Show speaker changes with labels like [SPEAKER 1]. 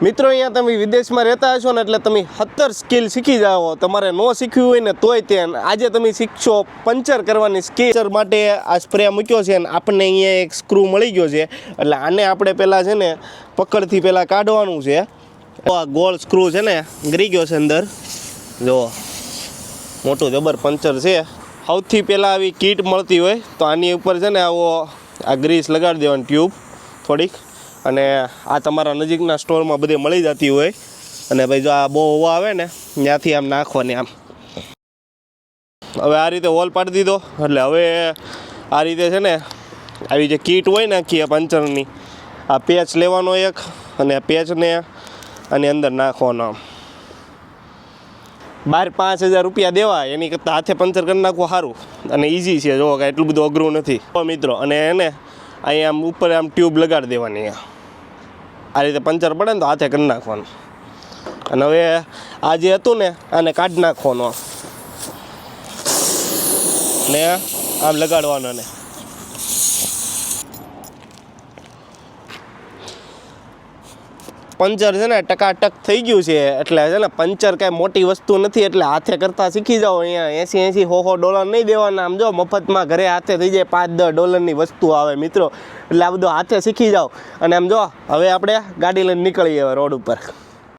[SPEAKER 1] મિત્રો, અહીંયા તમે વિદેશમાં રહેતા હશો ને એટલે તમે સત્તર સ્કિલ શીખી જાઓ. તમારે ન શીખવી હોય ને તોય તે આજે તમે શીખશો. પંચર કરવાની સ્કિલ માટે આ સ્પ્રે મૂક્યો છે ને આપણને અહીંયા એક સ્ક્રૂ મળી ગયો છે. એટલે આને આપણે પહેલાં છે ને પકડથી પહેલાં કાઢવાનું છે. આ ગોળ સ્ક્રૂ છે ને ગરી ગયો છે અંદર. જુઓ મોટું જબર પંચર છે. સૌથી પહેલાં આવી કીટ મળતી હોય તો આની ઉપર છે ને આવો આ ગ્રીસ લગાડી દેવાની ટ્યુબ થોડીક. અને આ તમારા નજીકના સ્ટોરમાં બધે મળી જતી હોય. અને ભાઈ જો આ બહુ હવા આવે ને, ત્યાંથી આમ નાખવાની આમ. હવે આ રીતે હોલ પાડી દીધો. એટલે હવે આ રીતે છે ને, આવી જે કીટ હોય ને આખી પંચરની, આ પેચ લેવાનો એક અને આ પેચને આની અંદર નાખવાનો આમ. બાર પાંચ હજાર રૂપિયા દેવા, એની કરતાં હાથે પંચર કરી નાખવું સારું. અને ઇઝી છે, જો કાંઈ એટલું બધું અઘરું નથી. મિત્રો, અને એને અહીંયા આમ ઉપર આમ ટ્યુબ લગાડી દેવાની અહીંયા. આ રીતે પંચર પડે ને તો હાથે કરી નાખવાનું અને હવે આ જે હતું ને, આને કાઢી નાખવાનું. ને આમ લગાડવાનો ને પંચર છે ને, ટકાટક થઈ ગયું છે. એટલે છે ને, પંચર કાંઈ મોટી વસ્તુ નથી, એટલે હાથે કરતાં શીખી જાઓ અહીંયા. એંસી એંસી હો હો ડોલર નહીં દેવાના. આમ જો, મફતમાં ઘરે હાથે થઈ જાય પાંચ દસ ડોલરની વસ્તુ આવે મિત્રો. એટલે આ બધું હાથે શીખી જાઓ. અને આમ જો, હવે આપણે ગાડી લઈને નીકળીએ રોડ ઉપર.